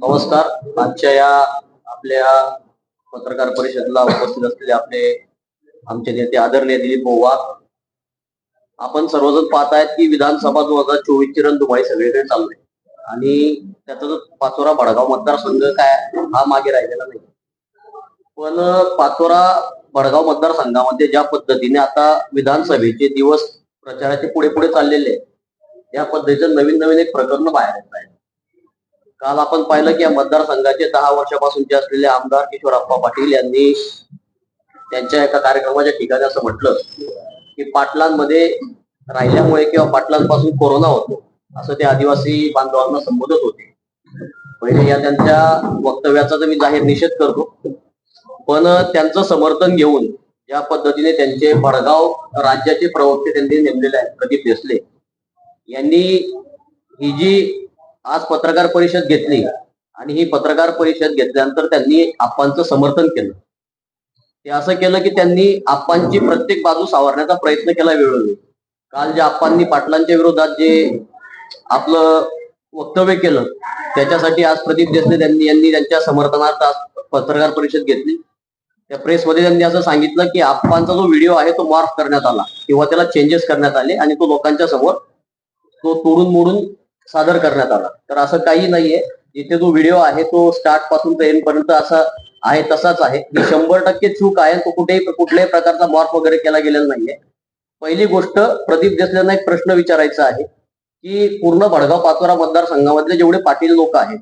नमस्कार. आजच्या या आपल्या पत्रकार परिषदेला उपस्थित असलेले आपले आमचे नेते आदरणीय दिलीप पोवा आपण सर्वजण पाहत आहेत की विधानसभा दोन हजार चोवीस ची रणधुमाळी सगळीकडे चालू आहे. आणि त्याचा जो पाचोरा भडगाव मतदारसंघ काय हा मागे राहिलेला नाही. पण पाचोरा भडगाव मतदारसंघामध्ये ज्या पद्धतीने आता विधानसभेचे दिवस प्रचाराचे पुढे पुढे चाललेले आहे या पद्धतीचं नवीन नवीन एक प्रकरण बाहेर येत आहे. काल आपण पाहिलं की या मतदारसंघाचे दहा वर्षापासूनचे असलेले आमदार किशोरप्पा पाटील यांनी त्यांच्या एका कार्यक्रमाच्या ठिकाणी असं म्हटलं की पाटलांमध्ये राहिल्यामुळे किंवा पाटलांपासून कोरोना होतो असं ते आदिवासी बांधवांना संबोधत होते. पहिले या त्यांच्या वक्तव्याचा तर मी जाहीर निषेध करतो. पण त्यांचं समर्थन घेऊन ज्या पद्धतीने त्यांचे बडगाव राज्याचे प्रवक्ते त्यांनी नेमलेले आहेत प्रदीप देसले यांनी ही जी आज पत्रकार परिषद घेतली आणि ही पत्रकार परिषद घेतल्यानंतर त्यांनी आप्पांचं समर्थन केलं. ते असं केलं की त्यांनी आप्पांची प्रत्येक बाजू सावरण्याचा प्रयत्न केला वेळोवेळी. काल जे आप्पांनी पाटलांच्या विरोधात जे आपलं वक्तव्य केलं त्याच्यासाठी आज प्रदीप देसले त्यांनी यांनी त्यांच्या समर्थनार्थ आज पत्रकार परिषद घेतली. त्या प्रेसमध्ये त्यांनी असं सांगितलं की आप्पांचा जो व्हिडिओ आहे तो मार्फ करण्यात आला किंवा त्याला चेंजेस करण्यात आले आणि तो लोकांच्या समोर तो तोडून मोडून सादर करण्यात आला. तर असं काही नाहीये. जिथे जो व्हिडिओ आहे तो स्टार्टपासून ते एंड पर्यंत असा आहे तसाच आहे. ही शंभर टक्के चूक आहे. तो कुठेही कुठल्याही प्रकारचा मॉर्फ वगैरे केला गेलेला नाहीये. पहिली गोष्ट प्रदीप देसलेंना एक प्रश्न विचारायचा आहे की पूर्ण भडगाव पाचोरा मतदारसंघामधले जेवढे पाटील लोक आहेत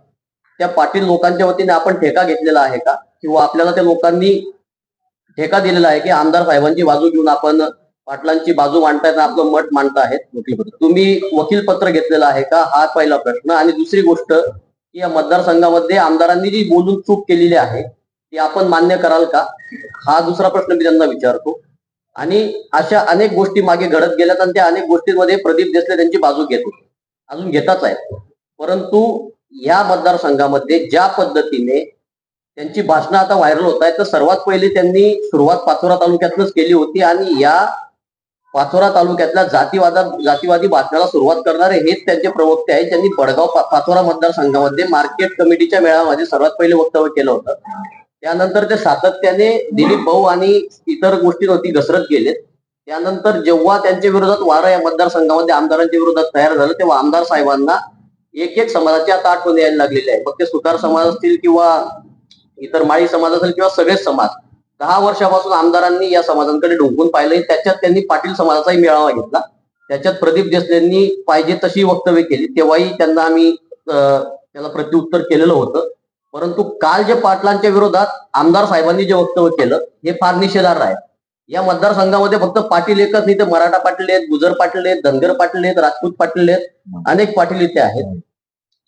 त्या पाटील लोकांच्या वतीने आपण ठेका घेतलेला आहे का? किंवा आपल्याला त्या लोकांनी ठेका दिलेला आहे की आमदार साहेबांची बाजू घेऊन आपण पाटलांची बाजू मांडतायत आपलं मत मांडता आहेत वकीलपत्र. तुम्ही वकील पत्र घेतलेलं आहे का? हा पहिला प्रश्न. आणि दुसरी गोष्ट की या मतदारसंघामध्ये आमदारांनी जी बोलून चूक केलेली आहे ती आपण मान्य कराल का? हा दुसरा प्रश्न मी त्यांना विचारतो. आणि अशा अनेक गोष्टी मागे घडत गेल्यात आणि त्या अनेक गोष्टींमध्ये प्रदीप देसले त्यांची बाजू घेत होते. अजून घेताच आहेत. परंतु या मतदारसंघामध्ये ज्या पद्धतीने त्यांची भाषणं आता व्हायरल होत आहेत. तर सर्वात पहिले त्यांनी सुरुवात पाचोरा तालुक्यातनंच केली होती आणि या पाचोरा तालुक्यातल्या जातीवादा जातीवादी भाषणाला सुरुवात करणारे हेच त्यांचे प्रवक्ते आहेत. ज्यांनी बडगाव पा- पाचोरा मतदारसंघामध्ये मार्केट कमिटीच्या मेळाव्यामध्ये सर्वात पहिले वक्तव्य केलं होतं. त्यानंतर ते सातत्याने दिलीप भाऊ आणि इतर गोष्टींवरती घसरत गेलेत. त्यानंतर जेव्हा त्यांच्या विरोधात वारं या मतदारसंघामध्ये आमदारांच्या विरोधात तयार झालं तेव्हा आमदार साहेबांना एक एक समाजाची आता आठवण यायला लागलेली आहे. फक्त सुतार समाज असतील किंवा इतर माळी समाज असेल किंवा सगळेच समाज दहा वर्षापासून आमदारांनी या समाजांकडे ढोकून पाहिलं त्याच्यात त्यांनी पाटील समाजाचाही मेळावा घेतला. त्याच्यात प्रदीप देसलेंनी पाहिजे तशी वक्तव्य केली. तेव्हाही त्यांना आम्ही अं, त्याला प्रत्युत्तर केलेलं होतं. परंतु काल जे पाटलांच्या विरोधात आमदार साहेबांनी जे वक्तव्य केलं हे फार निषेधार्ह आहे. या मतदारसंघामध्ये फक्त पाटील एकच नाही तर मराठा पाटील आहेत गुजर पाटील आहेत धनगर पाटील आहेत राजपूत पाटील आहेत अनेक पाटील इथे आहेत.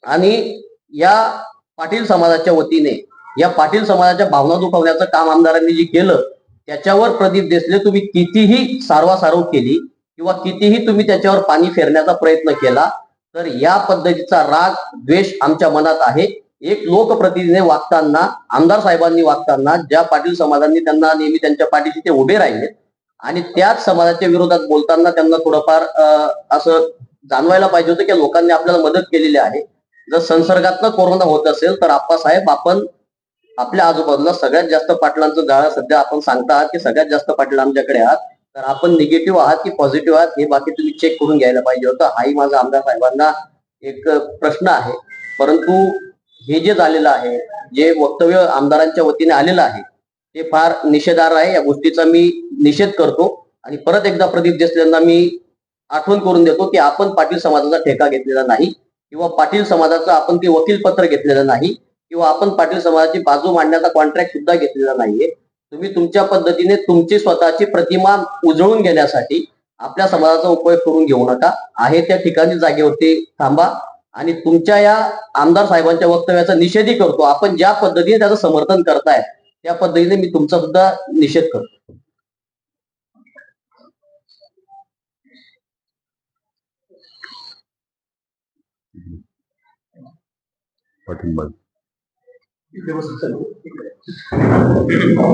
आणि या पाटील समाजाच्या वतीने या पाटील समाजाच्या भावना दुखवण्याचं काम आमदारांनी जे केलं त्याच्यावर प्रदीप देसले तुम्ही कितीही सारवासारव केली किंवा कितीही तुम्ही त्याच्यावर पाणी फेरण्याचा प्रयत्न केला तर या पद्धतीचा राग द्वेष आमच्या मनात आहे. एक लोकप्रतिनिधीने वागताना आमदार साहेबांनी वागताना ज्या पाटील समाजांनी त्यांना नेहमी त्यांच्या पाठीशी ते उभे राहिले आणि त्याच समाजाच्या विरोधात बोलताना त्यांना थोडंफार अं, असं जाणवायला पाहिजे होतं की लोकांनी आपल्याला मदत केलेली आहे. जर संसर्गातनं कोरोना होत असेल तर आप्पासाहेब आपण आपल्या आजूबाजूला सगळ्यात जास्त पाटलांचं जाळं सध्या आपण सांगता आहात की सगळ्यात जास्त पाटील आमच्याकडे आहात. तर आपण निगेटिव्ह आहात की पॉझिटिव्ह आहात हे बाकी तुम्ही चेक करून घ्यायला पाहिजे होतं. हाही माझा आमदार साहेबांना एक प्रश्न आहे. परंतु हे जे झालेलं आहे जे वक्तव्य आमदारांच्या वतीने आलेलं आहे ते फार निषेधार आहे. या गोष्टीचा मी निषेध करतो आणि परत एकदा प्रदीप देसलेंना मी आठवण करून देतो की आपण पाटील समाजाचा ठेका घेतलेला नाही किंवा पाटील समाजाचं आपण ते वकील पत्र घेतलेलं नाही. किंवा आपण पाटील समाजाची बाजू मांडण्याचा कॉन्ट्रॅक्ट सुद्धा घेतलेला नाहीये. तुम्ही तुमच्या पद्धतीने तुमची स्वतःची प्रतिमा उजळून घेण्यासाठी आपल्या समाजाचा उपयोग करून घेऊ नका. आहे त्या ठिकाणी जागेवरती थांबा आणि तुमच्या या आमदार साहेबांच्या वक्तव्याचा निषेधही करतो. आपण ज्या पद्धतीने त्याचं समर्थन करताय त्या पद्धतीने मी तुमचा सुद्धा निषेध करतो. पाठिंबा e devoção.